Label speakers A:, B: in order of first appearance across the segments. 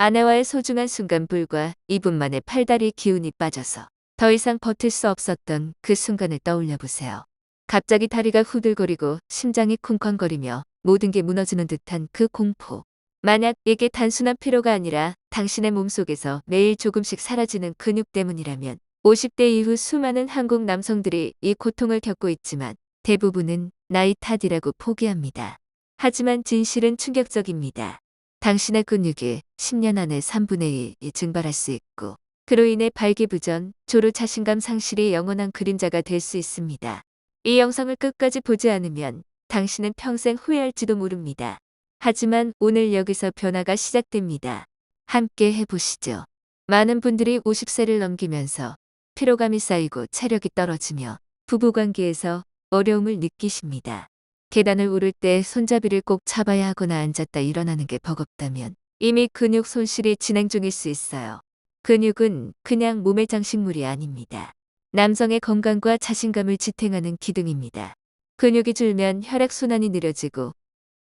A: 아내와의 소중한 순간 불과 2분 만에 팔다리 기운이 빠져서 더 이상 버틸 수 없었던 그 순간을 떠올려 보세요. 갑자기 다리가 후들거리고 심장이 쿵쾅거리며 모든 게 무너지는 듯한 그 공포. 만약 이게 단순한 피로가 아니라 당신의 몸속에서 매일 조금씩 사라지는 근육 때문이라면 50대 이후 수많은 한국 남성들이 이 고통을 겪고 있지만 대부분은 나이 탓이라고 포기합니다. 하지만 진실은 충격적입니다. 당신의 근육이 10년 안에 3분의 1이 증발할 수 있고 그로 인해 발기부전, 조루 자신감 상실이 영원한 그림자가 될 수 있습니다. 이 영상을 끝까지 보지 않으면 당신은 평생 후회할지도 모릅니다. 하지만 오늘 여기서 변화가 시작됩니다. 함께 해보시죠. 많은 분들이 50세를 넘기면서 피로감이 쌓이고 체력이 떨어지며 부부관계에서 어려움을 느끼십니다. 계단을 오를 때 손잡이를 꼭 잡아야 하거나 앉았다 일어나는 게 버겁다면 이미 근육 손실이 진행 중일 수 있어요. 근육은 그냥 몸의 장식물이 아닙니다. 남성의 건강과 자신감을 지탱하는 기둥입니다. 근육이 줄면 혈액순환이 느려지고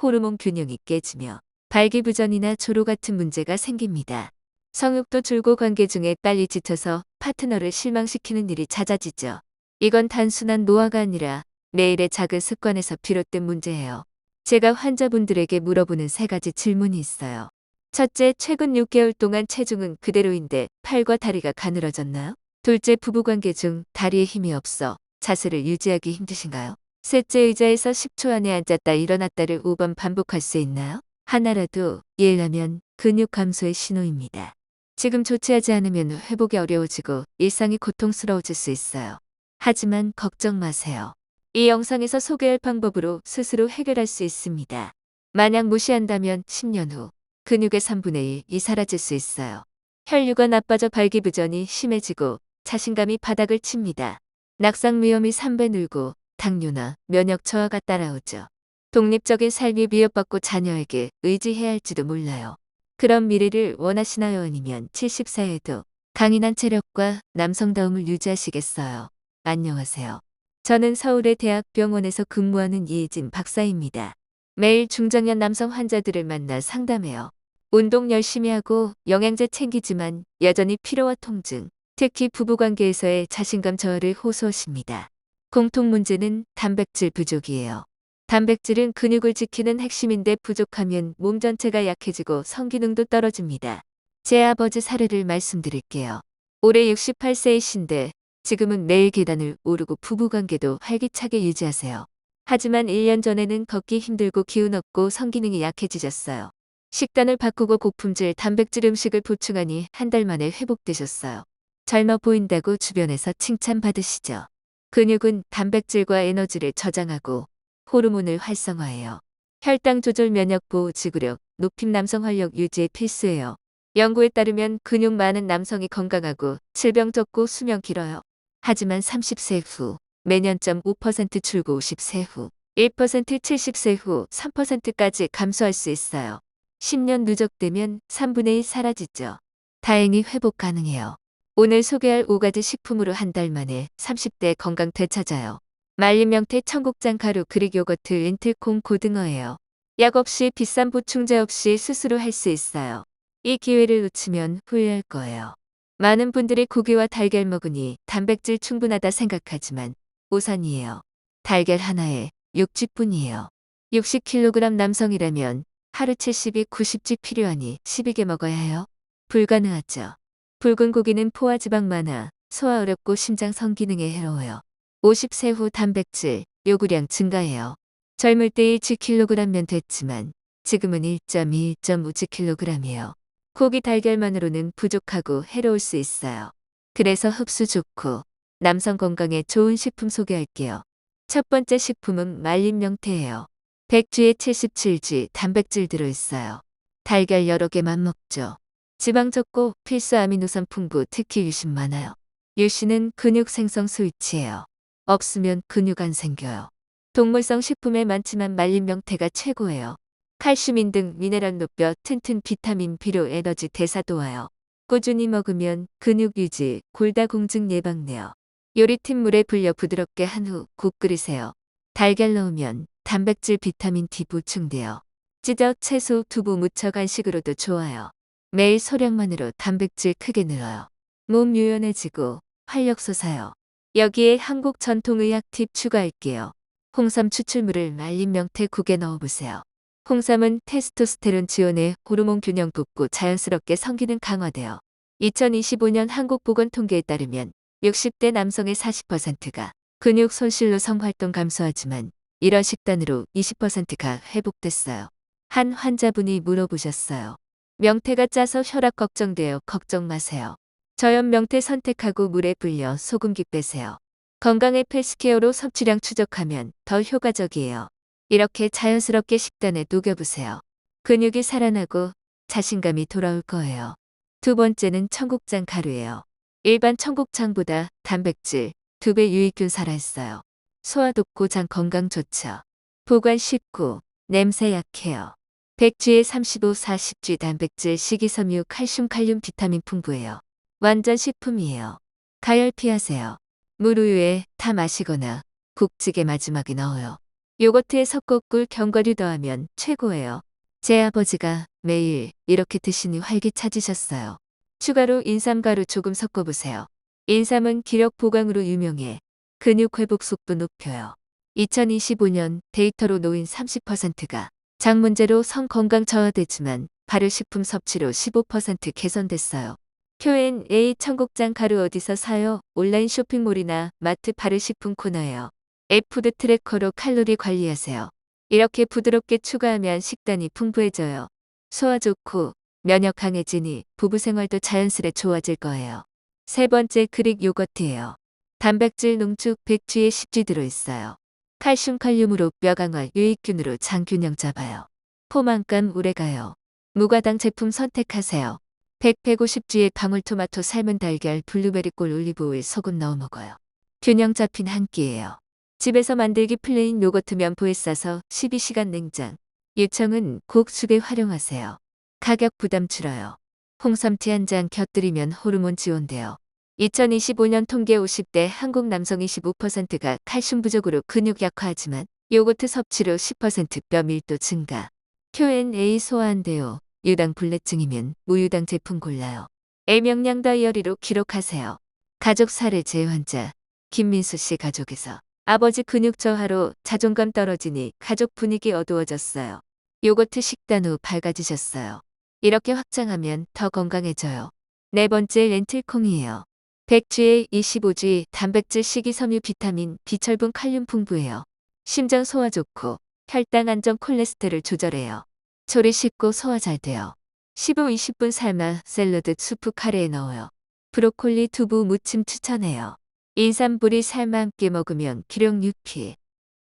A: 호르몬 균형이 깨지며 발기부전이나 조로 같은 문제가 생깁니다. 성욕도 줄고 관계 중에 빨리 지쳐서 파트너를 실망시키는 일이 잦아지죠. 이건 단순한 노화가 아니라 매일의 작은 습관에서 비롯된 문제예요. 제가 환자분들에게 물어보는 세 가지 질문이 있어요. 첫째, 최근 6개월 동안 체중은 그대로인데 팔과 다리가 가늘어졌나요? 둘째, 부부관계 중 다리에 힘이 없어 자세를 유지하기 힘드신가요? 셋째, 의자에서 10초 안에 앉았다 일어났다를 5번 반복할 수 있나요? 하나라도 예라면 근육 감소의 신호입니다. 지금 조치하지 않으면 회복이 어려워지고 일상이 고통스러워질 수 있어요. 하지만 걱정 마세요. 이 영상에서 소개할 방법으로 스스로 해결할 수 있습니다. 만약 무시한다면 10년 후 근육의 3분의 1이 사라질 수 있어요. 혈류가 나빠져 발기부전이 심해지고 자신감이 바닥을 칩니다. 낙상 위험이 3배 늘고 당뇨나 면역 저하가 따라오죠. 독립적인 삶이 위협받고 자녀에게 의지해야 할지도 몰라요. 그런 미래를 원하시나요? 아니면 70세에도 강인한 체력과 남성다움을 유지하시겠어요? 안녕하세요. 저는 서울의 대학병원에서 근무하는 이혜진 박사입니다. 매일 중장년 남성 환자들을 만나 상담해요. 운동 열심히 하고 영양제 챙기지만 여전히 피로와 통증, 특히 부부관계에서의 자신감 저하를 호소하십니다. 공통 문제는 단백질 부족이에요. 단백질은 근육을 지키는 핵심인데 부족하면 몸 전체가 약해지고 성기능도 떨어집니다. 제 아버지 사례를 말씀드릴게요. 올해 68세이신데 지금은 매일 계단을 오르고 부부관계도 활기차게 유지하세요. 하지만 1년 전에는 걷기 힘들고 기운 없고 성기능이 약해지셨어요. 식단을 바꾸고 고품질 단백질 음식을 보충하니 한 달 만에 회복되셨어요. 젊어 보인다고 주변에서 칭찬받으시죠. 근육은 단백질과 에너지를 저장하고 호르몬을 활성화해요. 혈당 조절 면역 보호 지구력, 높임 남성 활력 유지에 필수예요. 연구에 따르면 근육 많은 남성이 건강하고 질병 적고 수명 길어요. 하지만 30세 후 매년 0.5% 줄고 50세 후 1% 70세 후 3%까지 감소할 수 있어요. 10년 누적되면 3분의 1 사라지죠. 다행히 회복 가능해요. 오늘 소개할 5가지 식품으로 한 달 만에 30대 건강 되찾아요. 말린 명태 청국장 가루 그릭 요거트 렌틀콩 고등어예요. 약 없이 비싼 보충제 없이 스스로 할 수 있어요. 이 기회를 놓치면 후회할 거예요. 많은 분들이 고기와 달걀 먹으니 단백질 충분하다 생각하지만 오산이에요. 달걀 하나에 6집뿐이에요. 60kg 남성이라면 하루 70이 90집 필요하니 12개 먹어야 해요? 불가능하죠. 붉은 고기는 포화 지방 많아 소화 어렵고 심장 성기능에 해로워요. 50세 후 단백질 요구량 증가해요. 젊을 때 1kg면 됐지만 지금은 1.2, 1.5kg이에요. 고기 달걀만으로는 부족하고 해로울 수 있어요. 그래서 흡수 좋고 남성 건강에 좋은 식품 소개할게요. 첫 번째 식품은 말린 명태예요. 100G에 77G 단백질 들어있어요. 달걀 여러 개만 먹죠. 지방 적고 필수 아미노산 풍부 특히 유신 많아요. 유신은 근육 생성 스위치예요. 없으면 근육 안 생겨요. 동물성 식품에 많지만 말린 명태가 최고예요. 칼슘인 등 미네랄 높여 튼튼 비타민 비료 에너지 대사 도와요. 꾸준히 먹으면 근육 유지, 골다 공증 예방돼요. 요리팀 물에 불려 부드럽게 한 후 국 끓이세요. 달걀 넣으면 단백질 비타민 D 보충돼요. 찢어 채소, 두부 무쳐 간식으로도 좋아요. 매일 소량만으로 단백질 크게 늘어요. 몸 유연해지고 활력 솟아요. 여기에 한국 전통의학 팁 추가할게요. 홍삼 추출물을 말린 명태국에 넣어보세요. 홍삼은 테스토스테론 지원에 호르몬 균형 돋고 자연스럽게 성기능 강화되어 2025년 한국보건 통계에 따르면 60대 남성의 40%가 근육 손실로 성활동 감소하지만 이런 식단으로 20%가 회복됐어요. 한 환자분이 물어보셨어요. 명태가 짜서 혈압 걱정돼요. 걱정 마세요. 저염 명태 선택하고 물에 불려 소금기 빼세요. 건강의 펠스케어로 섭취량 추적하면 더 효과적이에요. 이렇게 자연스럽게 식단에 녹여보세요. 근육이 살아나고 자신감이 돌아올 거예요. 두 번째는 청국장 가루예요. 일반 청국장보다 단백질 2배 유익균 살아있어요. 소화 돋고 장 건강 좋죠. 보관 쉽고 냄새 약해요. 백쥐의 35, 40G 단백질, 식이섬유, 칼슘, 칼륨, 비타민 풍부해요. 완전 식품이에요. 가열 피하세요. 물 우유에 타 마시거나 국찌개 마지막에 넣어요. 요거트에 섞어 꿀 견과류 더하면 최고예요. 제 아버지가 매일 이렇게 드시니 활기 찾으셨어요. 추가로 인삼가루 조금 섞어보세요. 인삼은 기력 보강으로 유명해 근육 회복 속도 높여요. 2025년 데이터로 노인 30%가 장 문제로 성 건강 저하되지만 발효식품 섭취로 15% 개선됐어요. Q&A 청국장 가루 어디서 사요? 온라인 쇼핑몰이나 마트 발효식품 코너예요. 앱 푸드 트래커로 칼로리 관리하세요. 이렇게 부드럽게 추가하면 식단이 풍부해져요. 소화 좋고 면역 강해지니 부부 생활도 자연스레 좋아질 거예요. 세 번째 그릭 요거트예요. 단백질 농축 백쥐에 10G 들어있어요. 칼슘 칼륨으로 뼈 강화 유익균으로 장 균형 잡아요. 포만감 오래 가요. 무가당 제품 선택하세요. 100, 150G의 방울토마토 삶은 달걀 블루베리 꿀 올리브오일 소금 넣어 먹어요. 균형 잡힌 한 끼예요. 집에서 만들기 플레인 요거트 면포에 싸서 12시간 냉장. 유청은 곡수에 활용하세요. 가격 부담 줄어요. 홍삼티 한 잔 곁들이면 호르몬 지원돼요. 2025년 통계 50대 한국 남성 25%가 칼슘 부족으로 근육 약화하지만 요거트 섭취로 10%뼈 밀도 증가. Q&A 소화한대요. 유당 불내증이면 무유당 제품 골라요. 애명량 다이어리로 기록하세요. 가족 사례 재환자 김민수 씨 가족에서 아버지 근육 저하로 자존감 떨어지니 가족 분위기 어두워졌어요. 요거트 식단 후 밝아지셨어요. 이렇게 확장하면 더 건강해져요. 네 번째 렌틸콩이에요. 백쥐의 25G 단백질 식이섬유 비타민 비철분 칼륨 풍부해요. 심장 소화 좋고 혈당 안정 콜레스테롤 조절해요. 조리 쉽고 소화 잘 돼요. 15-20분 삶아 샐러드 수프 카레에 넣어요. 브로콜리 두부 무침 추천해요. 인삼불이 함께 먹으면 기력 유피.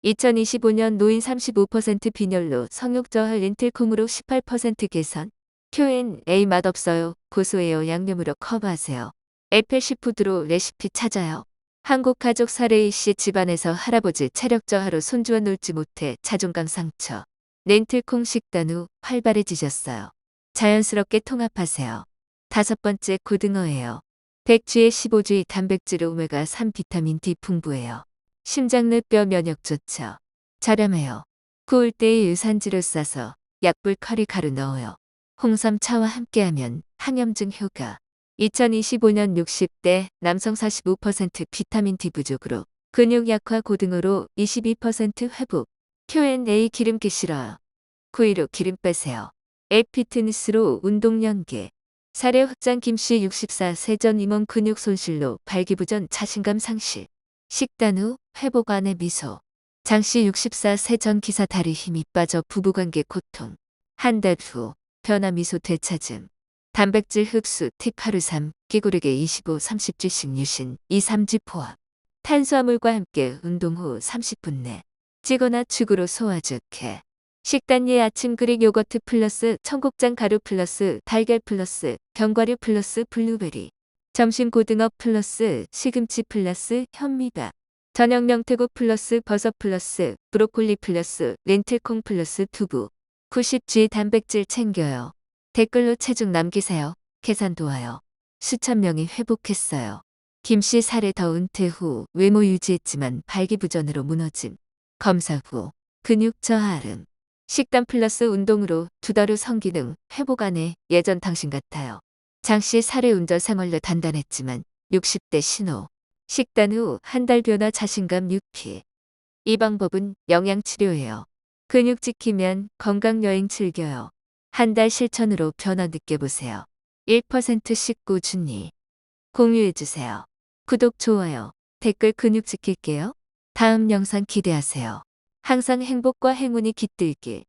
A: 2025년 노인 35% 빈혈로 성욕 저하 렌틸콩으로 18% 개선. Q&A 맛없어요. 고소해요. 양념으로 커버하세요. 에페시푸드로 레시피 찾아요. 한국 가족 사례 이 씨 집안에서 할아버지 체력 저하로 손주와 놀지 못해 자존감 상처. 렌틸콩 식단 후 활발해지셨어요. 자연스럽게 통합하세요. 다섯 번째 고등어예요. 백쥐의 15G 단백질 오메가 3 비타민 D 풍부해요. 심장내 뼈 면역 좋죠. 저렴해요. 구울 때의 유산지를 싸서 약불 커리 가루 넣어요. 홍삼 차와 함께하면 항염증 효과. 2025년 60대 남성 45% 비타민 D 부족으로 근육 약화 고등어로 22% 회복. Q&A 기름기 싫어요. 구이로 기름 빼세요. 에피트니스로 운동 연계. 사례 확장 김씨 64 세 전 임원 근육 손실로 발기부전 자신감 상실. 식단 후 회복 안에 미소. 장씨 64 세 전 기사 다리 힘이 빠져 부부관계 고통. 한 달 후 변화 미소 되찾음. 단백질 흡수 팁 하루 3 끼구르게 25 30G씩 유신 2 3G 포함. 탄수화물과 함께 운동 후 30분 내 찌거나 축으로 소화 좋게. 식단 예 아침 그릭 요거트 플러스 청국장 가루 플러스 달걀 플러스 견과류 플러스 블루베리. 점심 고등어 플러스 시금치 플러스 현미밥. 저녁 명태국 플러스 버섯 플러스 브로콜리 플러스 렌틸콩 플러스 두부. 90G 단백질 챙겨요. 댓글로 체중 남기세요. 계산 도와요. 수천 명이 회복했어요. 김씨 살해 더 은퇴 후 외모 유지했지만 발기부전으로 무너짐. 검사 후 근육 저하름. 식단 플러스 운동으로 두 달 후 성기능 회복 안에 예전 당신 같아요. 장씨 살해 운전 생활로 단단했지만 60대 신호. 식단 후 한 달 변화 자신감 유피. 이 방법은 영양치료예요. 근육 지키면 건강여행 즐겨요. 한 달 실천으로 변화 느껴보세요. 1%씩 꾸준히 공유해주세요. 구독, 좋아요, 댓글 근육 지킬게요. 다음 영상 기대하세요. 항상 행복과 행운이 깃들길.